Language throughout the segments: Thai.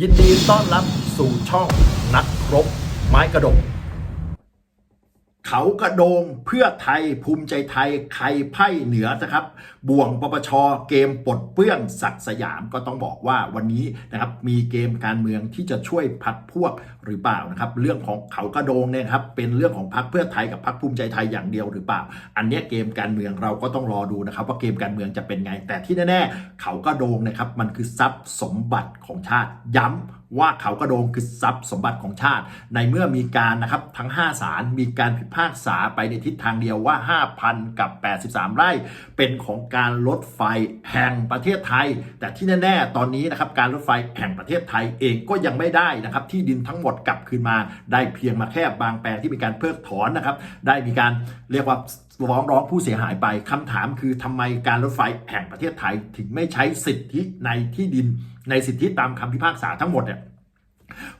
ยินดีต้อนรับสู่ช่องนักรบไม้กระดก เขากระโดงเพื่อไทยภูมิใจไทยใครไพ่เหนือนะครับ บ่วงปปชเกมปลดเปื้องศักสยามก็ต้องบอกว่าวันนี้นะครับมีเกมการเมืองที่จะช่วยพักพวกหรือเปล่านะครับเรื่องของเขากระโดงเนี่ยครับเป็นเรื่องของพรรคเพื่อไทยกับพรรคภูมิใจไทยอย่างเดียวหรือเปล่า อันนี้เกมการเมืองเราก็ต้องรอดูนะครับ ว่าเกมการเมืองจะเป็นไง แต่ที่แน่ๆเขากระโดงนะครับมันคือทรัพย์สมบัติของชาติย้ำว่าเขากระโดงคือทรัพย์สมบัติของชาติ ในเมื่อมีการนะครับทั้ง 5 ศาลมีการพิพากษาไปในทิศทางเดียวว่า 5,000 กับ 83 ไร่ เป็นของการรถไฟแห่งประเทศไทย แต่ที่แน่ๆ ตอนนี้นะครับการรถไฟแห่งประเทศไทยเองก็ยังไม่ได้นะครับที่ดินทั้งหมดกลับคืนมาได้เพียงมาแค่บางแปลงที่มีการเพิกถอนนะครับได้มีการเรียกว่าฟ้องร้องผู้เสียหายไปคำถามคือทำไมการรถไฟแห่งประเทศไทย ถึงไม่ใช้สิทธิในที่ดินในสิทธิตามคำพิพากษาทั้งหมดเนี่ย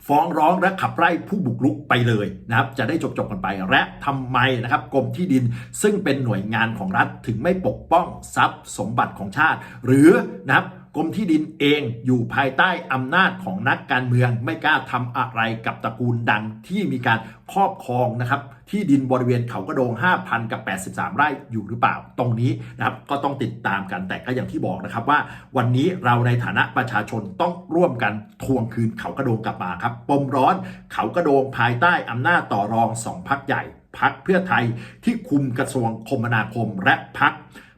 ฟ้องร้องและขับไล่ผู้บุกรุกไปเลยนะครับ จะได้จบจบๆกันไป และทำไมนะครับกรมที่ดินซึ่งเป็นหน่วยงานของรัฐถึงไม่ปกป้องทรัพย์สมบัติของชาติ หรือนะครับ กรมที่ดินเองอยู่ภายใต้อำนาจของนักการเมือง ไม่กล้าทำอะไรกับตระกูลดังที่มีการครอบครองนะครับที่ดินบริเวณเขากระโดง 5,000 กับ 83 ไร่อยู่หรือเปล่าตรงนี้นะครับก็ต้องติดตามกันแต่ก็อย่างที่บอกนะครับว่า วันนี้เราในฐานะประชาชนต้องร่วมกันทวงคืนเขากระโดงกลับมาครับปมร้อนเขากระโดงภายใต้อำนาจต่อรองสองพักใหญ่พักเพื่อไทยที่คุมกระทรวงคมนาคมและพัก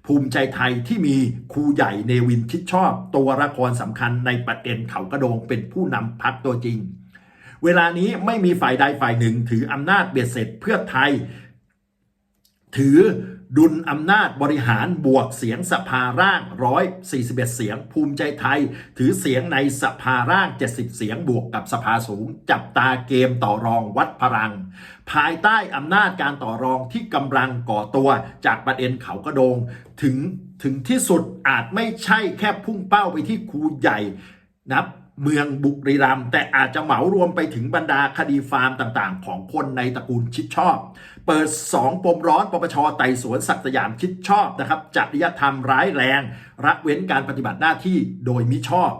ภูมิใจไทยที่มีครูใหญ่เนวินชิดชอบ ตัวละครสำคัญในประเด็นเขากระโดงเป็นผู้นำพักตัวจริง เวลานี้ไม่มีฝ่ายใดฝ่ายหนึ่งถืออำนาจเบียดเสร็จเพื่อไทย ถือ ดุลอำนาจบริหารบวกเสียงสภาร่าง 141 เสียง ภูมิใจไทย ถือเสียงในสภาร่าง 70 เสียงบวกกับสภาสูง จับตาเกมต่อรองวัดพลัง ภายใต้อำนาจการต่อรองที่กำลังก่อตัวจากประเด็นเขากระโดง ถึงถึงที่สุดอาจไม่ใช่แค่พุ่งเป้าไปที่ครูใหญ่นับ เมืองบุรีรัมย์แต่อาจจะเหมารวมไปถึงบรรดาคดีฟาร์มต่างๆ ของคนในตระกูลชิดชอบ เปิด 2 ปมร้อนปปชไต่สวนศักดิ์สยามชิดชอบนะครับจริยธรรมร้ายแรงละเว้นการปฏิบัติหน้าที่โดยมิชอบ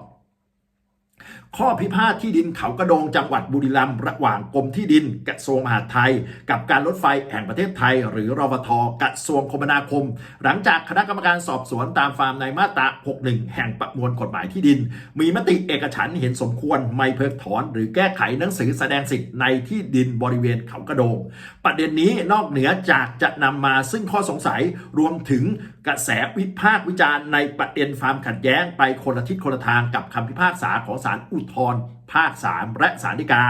ข้อพิพาทที่ดินเขากระโดงจังหวัดบุรีรัมย์ระหว่างกรมที่ดินกระทรวงมหาดไทย กับการรถไฟแห่งประเทศไทย หรือรฟทกระทรวงคมนาคม หลังจากคณะกรรมการสอบสวนตามฟาร์มในมาตรา 61 แห่งประมวลกฎหมายที่ดิน มีมติเอกฉันเห็นสมควรไม่เพิกถอน หรือแก้ไขหนังสือแสดงสิทธิ์ในที่ดินบริเวณเขากระโดง ประเด็นนี้นอกเหนือจากจะนำมาซึ่งข้อสงสัยรวมถึงกระแสวิพากษ์วิจารณ์ในประเด็นฟาร์มขัดแย้งไปคนละทิศคนละทางกับคำพิพากษาของศาลอุทธรภาค 3 และศาลฎีกา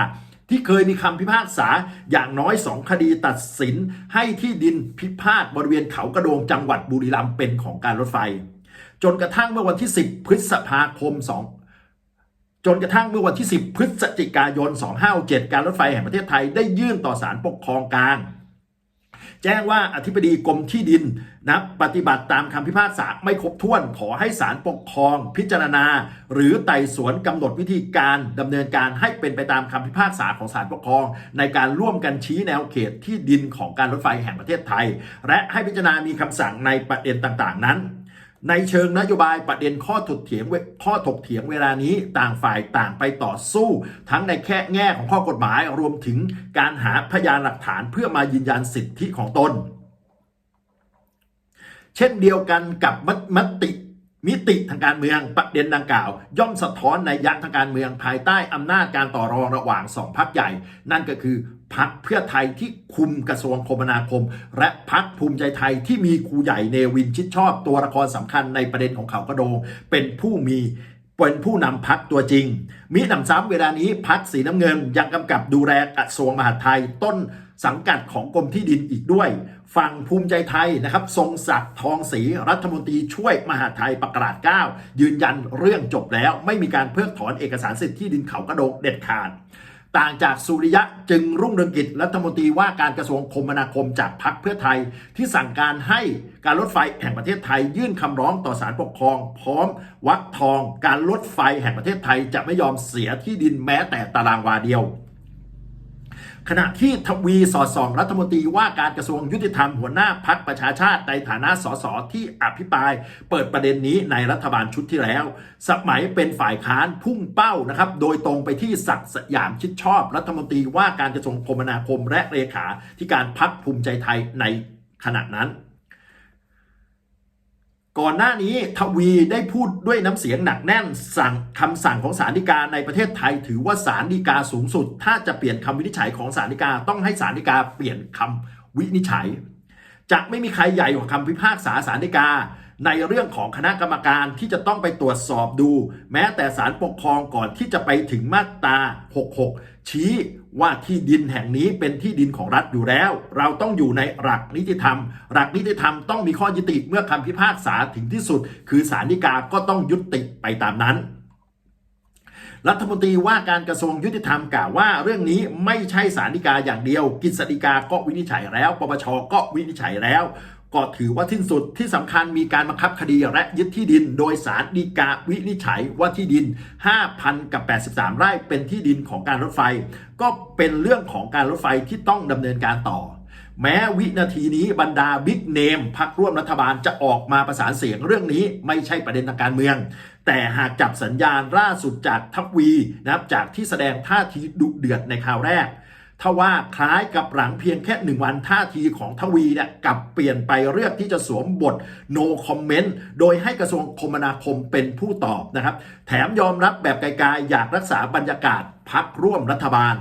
ที่เคยมีคำพิพากษาอย่างน้อย2คดีตัดสินให้ที่ดินพิพาทบริเวณเขากระโดงจังหวัดบุรีรัมย์เป็นของการรถไฟ จนกระทั่งเมื่อวันที่ 10 พฤษภาคม 2จนกระทั่งเมื่อวันที่ 10 พฤศจิกายน 2567 การรถไฟแห่งประเทศไทยได้ยื่นต่อศาลปกครองกลาง แจ้งว่าอธิบดีกรมที่ดินนะปฏิบัติตามคำพิพากษาไม่ครบถ้วนขอให้ศาลปกครองพิจารณา หรือไต่สวนกำหนดวิธีการดำเนินการให้เป็นไปตามคำพิพากษาของศาลปกครอง ในการร่วมกันชี้แนวเขตที่ดินของการรถไฟแห่งประเทศไทย และให้พิจารณามีคำสั่งในประเด็นต่าง ๆ นั้น ในเชิงนโยบายประเด็นข้อถกเถียงเวข้อถกเถียงเวลานี้ต่างฝ่ายต่างไปต่อสู้ ทั้งในแค่แง่ของข้อกฎหมายรวมถึงการหาพยานหลักฐานเพื่อมายืนยันสิทธิของตน เช่นเดียวกันกับมมติมิติทางการเมืองประเด็นดังกล่าว ย่อมสะท้อนในยักษ์ทางการเมืองภายใต้อำนาจการต่อรองระหว่างสองพักใหญ่ นั่นก็คือ พักเพื่อไทยที่คุมกระทรวงคมนาคม และพักภูมิใจไทยที่มีครูใหญ่เนวินชิดชอบตัวละครสำคัญในประเด็นของเขากระโดง เป็นผู้มีเป็นผู้นำพักตัวจริง มีหนำซ้ำเวลานี้พักสีน้ำเงินยังกำกับดูแลกระทรวงมหาดไทยต้นสังกัดของกรมที่ดินอีกด้วย ฝั่งภูมิใจไทยนะครับ ทรงศักดิ์ทองศรีรัฐมนตรีช่วยมหาดไทยประกาศ 9 ยืนยันเรื่องจบแล้วไม่มีการเพิกถอนเอกสารสิทธิ์ที่ดินเขากระโดงเด็ดขาด ต่างจากสุริยะจึงรุ่งเรืองกิจรัฐมนตรีว่าการกระทรวงคมนาคมจากพรรคเพื่อไทย ที่สั่งการให้การรถไฟแห่งประเทศไทย ยื่นคำร้องต่อศาลปกครอง พร้อมวักทอง การรถไฟแห่งประเทศไทย จะไม่ยอมเสียที่ดินแม้แต่ตารางวาเดียว ขณะที่ทวีสอดส่อง รัฐมนตรีว่าการกระทรวงยุติธรรมหัวหน้าพักประชาชาติในฐานะสสที่อภิปราย เปิดประเด็นนี้ในรัฐบาลชุดที่แล้ว สมัยเป็นฝ่ายค้านพุ่งเป้านะครับ โดยตรงไปที่ศักดิ์สยามชิดชอบ รัฐมนตรีว่าการกระทรวงคมนาคมและเลขาที่การพักภูมิใจไทยในขณะนั้น ก่อนหน้านี้ทวีได้พูดด้วยน้ำเสียงหนักแน่นสั่งคำสั่งของศาลฎีกาในประเทศไทย ถือว่าศาลฎีกาสูงสุด ถ้าจะเปลี่ยนคำวินิจฉัยของศาลฎีกาต้องให้ศาลฎีกาเปลี่ยนคำวินิจฉัย จะไม่มีใครใหญ่กว่าคำพิพากษาศาลฎีกา ในเรื่องของคณะกรรมการที่จะต้องไปตรวจสอบดู แม้แต่ศาลปกครองก่อนที่จะไปถึงมาตรา 66 ชี้ว่าที่ดินแห่งนี้เป็นที่ดินของรัฐอยู่แล้ว เราต้องอยู่ในหลักนิติธรรม หลักนิติธรรมต้องมีข้อยุติเมื่อคำพิพากษาถึงที่สุด คือศาลฎีกาก็ต้องยุติไปตามนั้นรัฐมนตรีว่าการกระทรวงยุติธรรมกล่าวว่า เรื่องนี้ไม่ใช่สารฎีกาอย่างเดียวกฤษฎีกาก็วินิจฉัยแล้ว ปปชก็วินิจฉัยแล้ว ก็ถือว่าสิ้นสุดที่สำคัญมีการบังคับคดีและยึดที่ดิน โดยสารฎีกาวินิจฉัยว่าที่ดิน 5,000 กับ 83 ไร่เป็นที่ดินของการรถไฟ ก็เป็นเรื่องของการรถไฟที่ต้องดำเนินการต่อ แม้วินาทีนี้บรรดาบิ๊กเนมพักร่วมรัฐบาลจะออกมาประสานเสียงเรื่องนี้ไม่ใช่ประเด็นทางการเมือง แต่หากจับสัญญาณล่าสุดจากทัพวีนะครับจากที่แสดงท่าทีดุเดือดในคราวแรก ทว่าคล้ายกับหลังเพียงแค่หนึ่งวันท่าทีของทวีเนี่ยกลับเปลี่ยนไปเลือกที่จะสวมบท no comment โดยให้กระทรวงคมนาคมเป็นผู้ตอบนะครับ แถมยอมรับแบบไกลๆอยากรักษาบรรยากาศพักร่วมรัฐบาล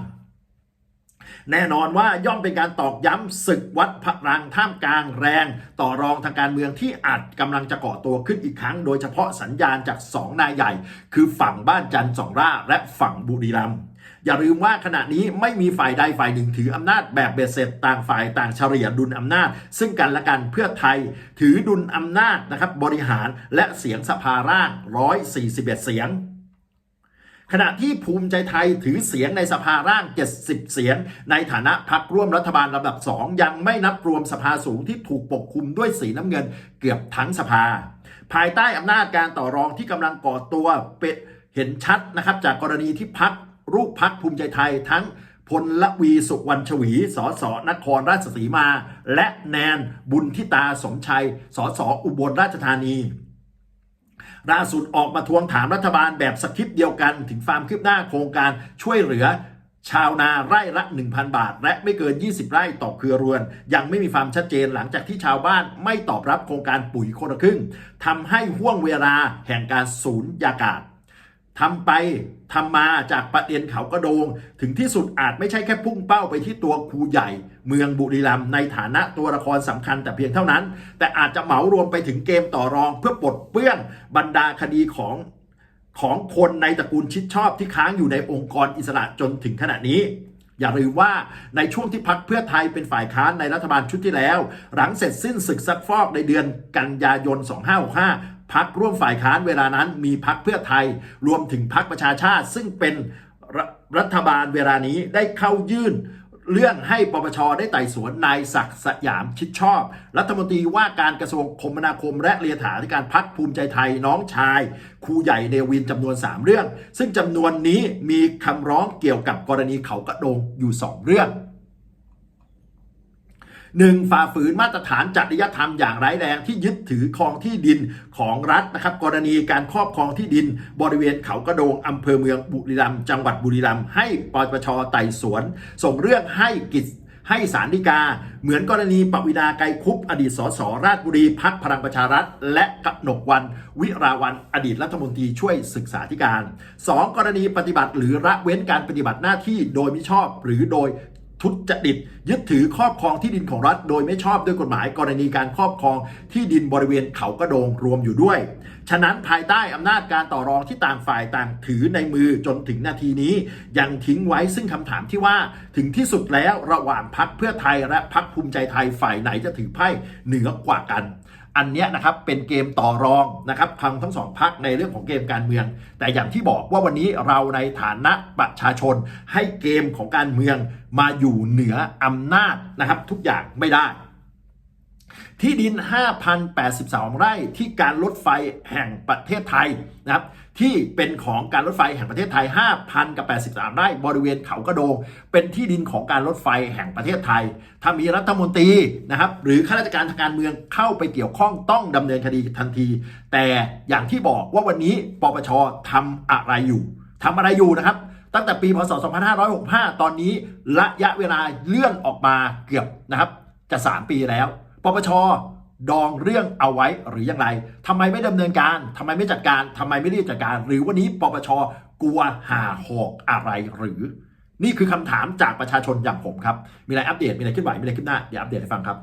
แน่นอนว่าย่อมเป็นการตอกย้ำศึกวัดพลังท่ามกลางแรง ต่อรองทางการเมืองที่อาจกำลังจะก่อตัวขึ้นอีกครั้ง โดยเฉพาะสัญญาณจากสองนายใหญ่ คือฝั่งบ้านจันทร์สองร่าและฝั่งบุรีรัมย์ อย่าลืมว่าขณะนี้ไม่มีฝ่ายใดฝ่ายหนึ่งถืออำนาจแบบเบ็ดเสร็จต่างฝ่ายต่างเฉลี่ยดุลอำนาจ ซึ่งกันและกันเพื่อไทยถือดุลอำนาจนะครับบริหารและเสียงสภาร่าง 141 เสียงขณะที่ภูมิใจไทยถือเสียงในสภาร่าง 70 เสียง ในฐานะพักร่วมรัฐบาลลำดับ 2 ยังไม่นับรวมสภาสูงที่ถูกปกคลุมด้วยสีน้ำเงินเกือบทั้งสภา ภายใต้อำนาจการต่อรองที่กำลังก่อตัวเป็นเห็นชัดนะครับจากกรณีที่พัก รูปพักภูมิใจไทยทั้งพลละวีสุวรรณชวี สสนครราชสีมา และแนนบุญทิตาสมชัย สสอุบลราชธานีล่าสุดออกมาทวงถามรัฐบาลแบบสคริปต์เดียวกัน ถึงความคืบหน้าโครงการช่วยเหลือ ชาวนาไร่ละ 1,000 บาท และไม่เกิน 20 ไร่ต่อเครือเรือน ยังไม่มีความชัดเจนหลังจากที่ชาวบ้านไม่ตอบรับโครงการปุ๋ยคนละครึ่งทำให้ห่วงเวลาแห่งการสูญยากาศ ทำไปทำมาจากประเด็นเขากระโดง ถึงที่สุดอาจไม่ใช่แค่พุ่งเป้าไปที่ตัวครูใหญ่ เมืองบุรีรัมย์ในฐานะตัวละครสำคัญแต่เพียงเท่านั้น แต่อาจจะเหมารวมไปถึงเกมต่อรอง เพื่อปลดเปื้องบรรดาคดีของของคนในตระกูลชิดชอบที่ค้างอยู่ในองค์กรอิสระจนถึงขณะนี้ อย่าลืมว่าในช่วงที่พักเพื่อไทยเป็นฝ่ายค้านในรัฐบาลชุดที่แล้ว หลังเสร็จสิ้นศึกซักฟอกในเดือนกันยายน 2565พักร่วมฝ่ายค้านเวลานั้นมีพักเพื่อไทย รวมถึงพักประชาชาติซึ่งเป็นรรัฐบาลเวลานี้ได้เข้ายื่น เรื่องให้ปปชได้ไต่สวนนายศักดิ์สยามชิดชอบ รัฐมนตรีว่าการกระทรวงคมนาคม และเลขาธิการพักภูมิใจไทยน้องชายครูใหญ่เนวินจำนวน 3 เรื่อง ซึ่งจำนวนนี้มีคำร้องเกี่ยวกับกรณีเขากระโดงอยู่ 2 เรื่อง หนึ่งฝ่าฝืนมาตรฐานจริยธรรมอย่างร้ายแรงที่ยึดถือครองที่ดินของรัฐนะครับ กรณีการครอบครองที่ดิน บริเวณเขากระโดงอำเภอเมืองบุรีรัมย์จังหวัดบุรีรัมย์ให้ปปชไต่สวน ส่งเรื่องให้กิจให้สารฎีกา เหมือนกรณีปวินาไกรคุปอดีตสสราชบุรีพักพลังประชารัฐ และกนกวัน วิราวันอดีตรัฐมนตรีช่วยศึกษาธิการ 2. กรณีปฏิบัติหรือละเว้นการปฏิบัติหน้าที่โดยมิชอบหรือโดย ทุจริต ยึดถือครอบครองที่ดินของรัฐ โดยไม่ชอบด้วยกฎหมายกรณีการครอบครองที่ดินบริเวณเขากระโดงรวมอยู่ด้วย ฉะนั้นภายใต้อำนาจการต่อรองที่ต่างฝ่ายต่างถือในมือจนถึงนาทีนี้ ยังทิ้งไว้ซึ่งคำถามที่ว่าถึงที่สุดแล้วระหว่างพักเพื่อไทยและพักภูมิใจไทยฝ่ายไหนจะถือไพ่เหนือกว่ากัน อันเนี้ยนะครับเป็นเกมต่อรองนะครับทางทั้งสองพักในเรื่องของเกมการเมือง แต่อย่างที่บอกว่าวันนี้เราในฐานะประชาชนให้เกมของการเมืองมาอยู่เหนืออำนาจนะครับทุกอย่างไม่ได้ ที่ดิน 5,083 ไร่ที่การรถไฟแห่งประเทศไทยนะครับที่เป็นของการรถไฟแห่งประเทศไทย 5,000กับ 83 ไร่บริเวณเขากระโดง เป็นที่ดินของการรถไฟแห่งประเทศไทย ถ้ามีรัฐมนตรีนะครับหรือข้าราชการทางการเมืองเข้าไปเกี่ยวข้องต้องดำเนินคดีทันที แต่อย่างที่บอกว่าวันนี้ปปชทำอะไรอยู่ทำอะไรอยู่นะครับ ตั้งแต่ปีพศ 2565 ตอนนี้ระยะเวลาเลื่อนออกมาเกือบนะครับจะ 3 ปีแล้ว ปปชดองเรื่องเอาไว้หรือยังไรทำไมไม่ดำเนินการทำไมไม่จัดการทำไมไม่รีบจัดการ หรือวันนี้ปปชกลัวหาหอกอะไรหรือ นี่คือคำถามจากประชาชนอย่างผมครับ มีอะไรอัปเดต มีอะไรขึ้นไหวมีอะไรขึ้นหน้า เดี๋ยวอัปเดตให้ฟังครับ